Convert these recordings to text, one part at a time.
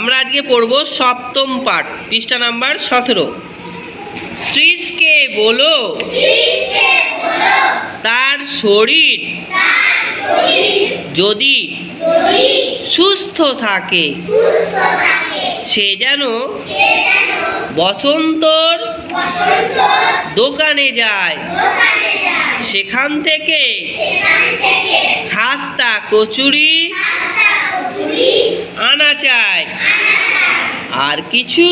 আমরা আজকে পড়ব সপ্তম পাঠ পৃষ্ঠা নাম্বার সতেরো। শ্রীষকে বলো। তার শরীর। যদি সুস্থ থাকে। সে যেন বসন্তর দোকানে যায়। সেখান থেকে খাস্তা কচুরি আর কিছু?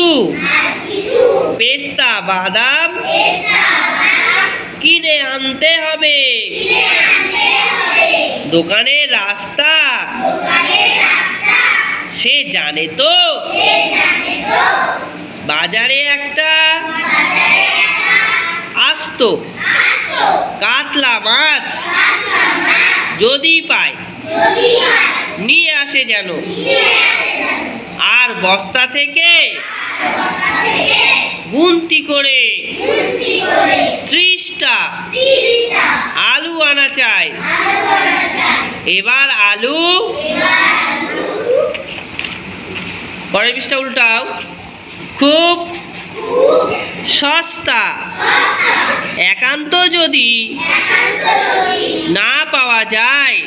পেস্তা, বাদাম? কিনে আনতে হবে। দোকানের রাস্তা। সে জানে তো। বাজারে একটা আস্ত, কাতলা মাছ যদি পায়, নিয়ে আসে যেন। আর বস্তা থেকে গুনতি করে ত্রিশটা আলু আনা চাই। এবার আলু পরের পৃষ্ঠা উল্টাও। খুব সস্তা। একান্ত যদি না পাওয়া যায়,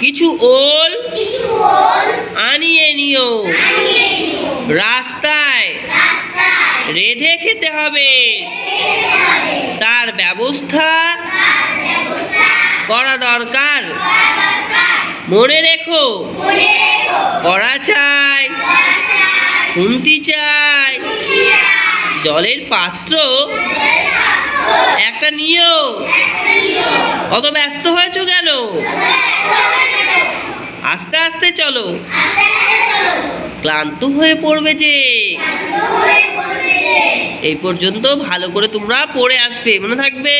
কিছু ওল রেধে খেতে হবে। তার ব্যবস্থা করা দরকার। মনে রেখো করা চাই, খুন্তি চাই, জলের পাত্র একটা নিও। অত ব্যস্ত হয়েছো কেন? আস্তে আস্তে চলো। ক্লান্ত হয়ে পড়বে যে। এই পর্যন্ত ভালো করে তোমরা পড়ে আসবে। মনে থাকবে?